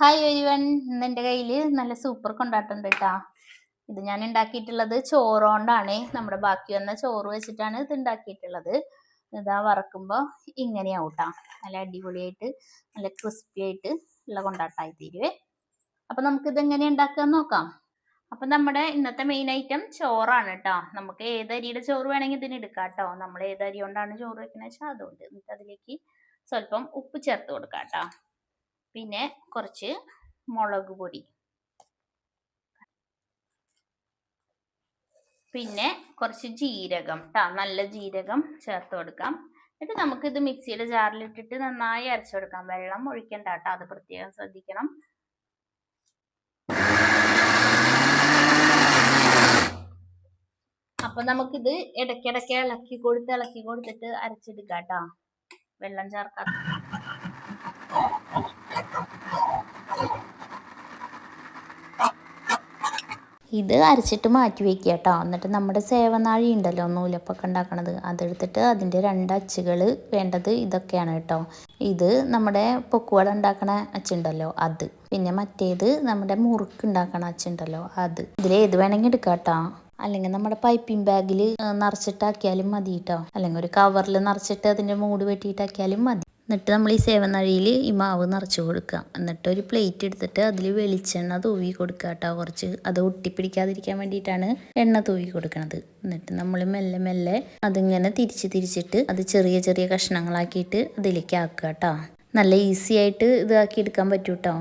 Hi ഒരുവൻ ഇന്ന് എന്റെ കയ്യിൽ നല്ല സൂപ്പർ കൊണ്ടാട്ടുണ്ട് കേട്ടാ ഇത് ഞാൻ ഉണ്ടാക്കിയിട്ടുള്ളത് ചോറോണ്ടാണ്. നമ്മുടെ ബാക്കി വന്ന ചോറ് വെച്ചിട്ടാണ് ഇത് ഉണ്ടാക്കിയിട്ടുള്ളത് ഇതാ വറക്കുമ്പോൾ ഇങ്ങനെയാവും കേട്ടോ നല്ല അടിപൊളിയായിട്ട് നല്ല ക്രിസ്പി ആയിട്ട് ഉള്ള കൊണ്ടാട്ടായി തീരുവേ. നമുക്ക് ഇത് എങ്ങനെ ഉണ്ടാക്കാൻ നോക്കാം. അപ്പം നമ്മുടെ ഇന്നത്തെ മെയിൻ ഐറ്റം ചോറാണ് കേട്ടോ നമുക്ക് ഏത് അരിയുടെ ചോറ് വേണമെങ്കിൽ ഇതിന് എടുക്കാം കേട്ടോ നമ്മൾ ഏത് അരി കൊണ്ടാണ് ചോറ് വെക്കുന്നത് വെച്ചാൽ അതുകൊണ്ട്. എന്നിട്ട് അതിലേക്ക് സ്വല്പം ഉപ്പ് ചേർത്ത് കൊടുക്കാം കേട്ടോ പിന്നെ കുറച്ച് മുളക് പൊടി. പിന്നെ കുറച്ച് ജീരകം ട്ടാ നല്ല ജീരകം ചേർത്ത് കൊടുക്കാം. എന്നിട്ട് നമുക്കിത് മിക്സിയുടെ ജാറിൽ ഇട്ടിട്ട് നന്നായി അരച്ചു കൊടുക്കാം. വെള്ളം ഒഴിക്കണ്ട കേട്ടോ അത് പ്രത്യേകം ശ്രദ്ധിക്കണം. അപ്പൊ നമുക്കിത് ഇടയ്ക്കിടയ്ക്ക് ഇളക്കി കൊടുത്ത് ഇളക്കി കൊടുത്തിട്ട് അരച്ചെടുക്കാം കേട്ടോ വെള്ളം ചേർക്കാത്ത ഇത് അരച്ചിട്ട് മാറ്റി വെക്കുക കേട്ടോ എന്നിട്ട് നമ്മുടെ സേവനാഴി ഉണ്ടല്ലോ നൂലപ്പൊക്കെ ഉണ്ടാക്കണത്. അതെടുത്തിട്ട് അതിന്റെ രണ്ട് അച്ചുകൾ വേണ്ടത് ഇതൊക്കെയാണ് കേട്ടോ ഇത് നമ്മുടെ പൊക്കുവട ഉണ്ടാക്കണ അച്ചുണ്ടല്ലോ അത്. പിന്നെ മറ്റേത് നമ്മുടെ മുറുക്ക് ഉണ്ടാക്കണ അച്ചുണ്ടല്ലോ അത്. ഇതിൽ ഏത് വേണമെങ്കിൽ എടുക്കാം കേട്ടോ അല്ലെങ്കിൽ നമ്മുടെ പൈപ്പിംഗ് ബാഗിൽ നിറച്ചിട്ടാക്കിയാലും മതി കേട്ടോ അല്ലെങ്കിൽ ഒരു കവറിൽ നിറച്ചിട്ട് അതിന്റെ മൂട് വെട്ടിയിട്ടാക്കിയാലും മതി. എന്നിട്ട് നമ്മൾ ഈ സേവനഴിയിൽ ഈ മാവ് നിറച്ച് കൊടുക്കുക. എന്നിട്ട് ഒരു പ്ലേറ്റ് എടുത്തിട്ട് അതിൽ വെളിച്ചെണ്ണ തൂവി കൊടുക്കുക കേട്ടോ. കുറച്ച് അത് ഒട്ടിപ്പിടിക്കാതിരിക്കാൻ വേണ്ടിയിട്ടാണ് എണ്ണ തൂവി കൊടുക്കുന്നത് എന്നിട്ട് നമ്മൾ മെല്ലെ മെല്ലെ അതിങ്ങനെ തിരിച്ച് തിരിച്ചിട്ട് അത് ചെറിയ ചെറിയ കഷ്ണങ്ങളാക്കിയിട്ട് അതിലേക്ക് ആക്കുക കേട്ടോ. നല്ല ഈസി ആയിട്ട് ഇതാക്കി എടുക്കാൻ പറ്റും കേട്ടോ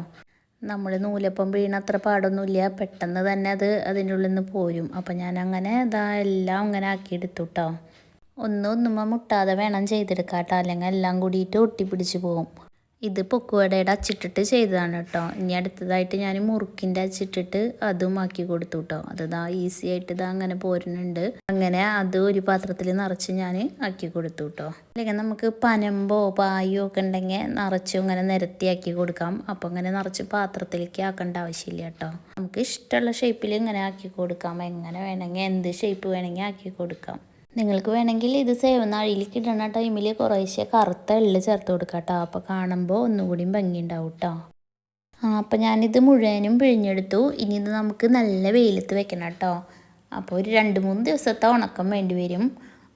നമ്മൾ നൂലപ്പം വീണ അത്ര പാടൊന്നുമില്ല. പെട്ടെന്ന് തന്നെ അത് അതിന്റെ ഉള്ളിൽ നിന്ന് പോരും. അപ്പം ഞാൻ അങ്ങനെ ഇതാ എല്ലാം അങ്ങനെ ആക്കി എടുത്തു കേട്ടോ ഒന്നും ഒന്നുമ്പോൾ മുട്ടാതെ വേണം ചെയ്തെടുക്കാം കേട്ടോ അല്ലെങ്കിൽ എല്ലാം കൂടിയിട്ട് ഒട്ടിപ്പിടിച്ച് പോകും ഇത് പൊക്കുവടയുടെ അച്ചിട്ടിട്ട് ചെയ്തതാണ് കേട്ടോ. ഇനി അടുത്തതായിട്ട് ഞാൻ മുറുക്കിന്റെ അച്ചിട്ടിട്ട് അതും ആക്കി കൊടുത്തു കേട്ടോ. അതാ ഈസി ആയിട്ട് ഇതാ അങ്ങനെ പോരുന്നുണ്ട്. അങ്ങനെ അത് ഒരു പാത്രത്തിൽ നിറച്ച് ഞാൻ ആക്കി കൊടുത്തു കേട്ടോ. അല്ലെങ്കിൽ നമുക്ക് പനമ്പോ പായോ ഒക്കെ ഉണ്ടെങ്കിൽ നിറച്ച് ഇങ്ങനെ നിരത്തിയാക്കി കൊടുക്കാം. അപ്പോൾ ഇങ്ങനെ നിറച്ച് പാത്രത്തിലേക്ക് ആക്കേണ്ട ആവശ്യമില്ല കേട്ടോ. നമുക്ക് ഇഷ്ടമുള്ള ഷേപ്പിൽ ഇങ്ങനെ ആക്കി കൊടുക്കാം. എങ്ങനെ വേണമെങ്കിൽ എന്ത് ഷേപ്പ് വേണമെങ്കിൽ ആക്കി കൊടുക്കാം. നിങ്ങൾക്ക് വേണമെങ്കിൽ ഇത് സേവനാഴിയിലേക്ക് ഇടണ ടൈമിൽ കുറേശ്ശെ കറുത്ത എള്ള് ചേർത്ത് കൊടുക്കാം കേട്ടോ അപ്പോൾ കാണുമ്പോൾ ഒന്നുകൂടിയും ഭംഗിയുണ്ടാവും കേട്ടോ ആ അപ്പം ഞാനിത് മുഴുവനും പിഴിഞ്ഞെടുത്തു. ഇനി ഇത് നമുക്ക് നല്ല വെയിലത്ത് വെക്കണം കേട്ടോ അപ്പോൾ ഒരു രണ്ട് മൂന്ന് ദിവസത്തെ ഉണക്കം വേണ്ടി വരും.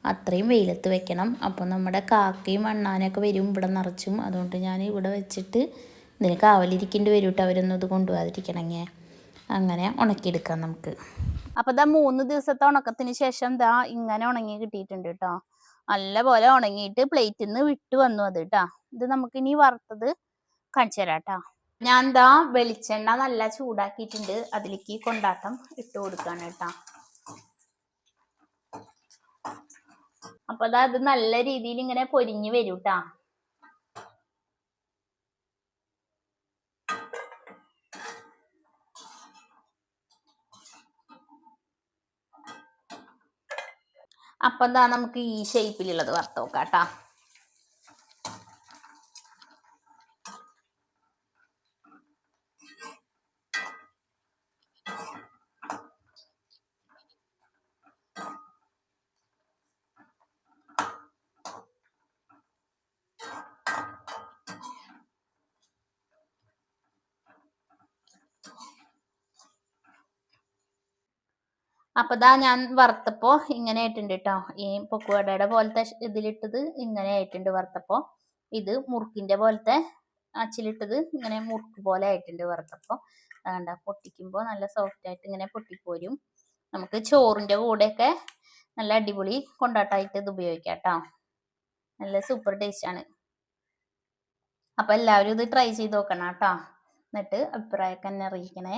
അത്രയും വെയിലത്ത് വെക്കണം. അപ്പോൾ നമ്മുടെ കാക്കയും അണ്ണാനൊക്കെ വരും ഇവിടെ നിറച്ചും. അതുകൊണ്ട് ഞാൻ ഇവിടെ വെച്ചിട്ട് ഇതിന് കാവലിരിക്കേണ്ടി വരും കേട്ടോ അവരൊന്നും ഇത് കൊണ്ടുപോകാതിരിക്കണമെങ്കിൽ അങ്ങനെ ഉണക്കിയെടുക്കാം നമുക്ക്. അപ്പൊ ഇതാ മൂന്ന് ദിവസത്തെ ഉണക്കത്തിന് ശേഷം ദാ ഇങ്ങനെ ഉണങ്ങി കിട്ടിയിട്ടുണ്ട് കേട്ടോ നല്ല പോലെ ഉണങ്ങിയിട്ട് പ്ലേറ്റിൽ നിന്ന് വിട്ടു വന്നു അത് കേട്ടാ ഇത് നമുക്ക് ഇനി വറുത്തത് കാണിച്ചു തരാം കേട്ടോ ഞാൻ ദാ വെളിച്ചെണ്ണ നല്ല ചൂടാക്കിയിട്ടുണ്ട്. അതിലേക്ക് കൊണ്ടാട്ടം ഇട്ട് കൊടുക്കാണ് കേട്ടാ അപ്പൊ ദാ ഇത് നല്ല രീതിയിൽ ഇങ്ങനെ പൊരിഞ്ഞു വരും അപ്പം എന്താ നമുക്ക് ഈ ഷേപ്പിലുള്ളത് വറുത്ത് നോക്കാം കേട്ടാ അപ്പൊ ഇതാ ഞാൻ വറുത്തപ്പോ ഇങ്ങനെ ആയിട്ടുണ്ട് കേട്ടോ ഈ പൊക്കുവടയുടെ പോലത്തെ ഇതിലിട്ടത് ഇങ്ങനെ ആയിട്ടുണ്ട് വറുത്തപ്പോ. ഇത് മുറുക്കിന്റെ പോലത്തെ അച്ചിലിട്ടത് ഇങ്ങനെ മുറുക്ക് പോലെ ആയിട്ടുണ്ട് വറുത്തപ്പോ. അതുകൊണ്ട് പൊട്ടിക്കുമ്പോൾ നല്ല സോഫ്റ്റ് ആയിട്ട് ഇങ്ങനെ പൊട്ടിപ്പോരും. നമുക്ക് ചോറിന്റെ കൂടെയൊക്കെ നല്ല അടിപൊളി കൊണ്ടാട്ടായിട്ട് ഇത് ഉപയോഗിക്കാം കേട്ടോ നല്ല സൂപ്പർ ടേസ്റ്റ് ആണ്. അപ്പൊ എല്ലാവരും ഇത് ട്രൈ ചെയ്ത് നോക്കണം കേട്ടോ എന്നിട്ട് അഭിപ്രായമൊക്കെ എന്നെ അറിയിക്കണേ.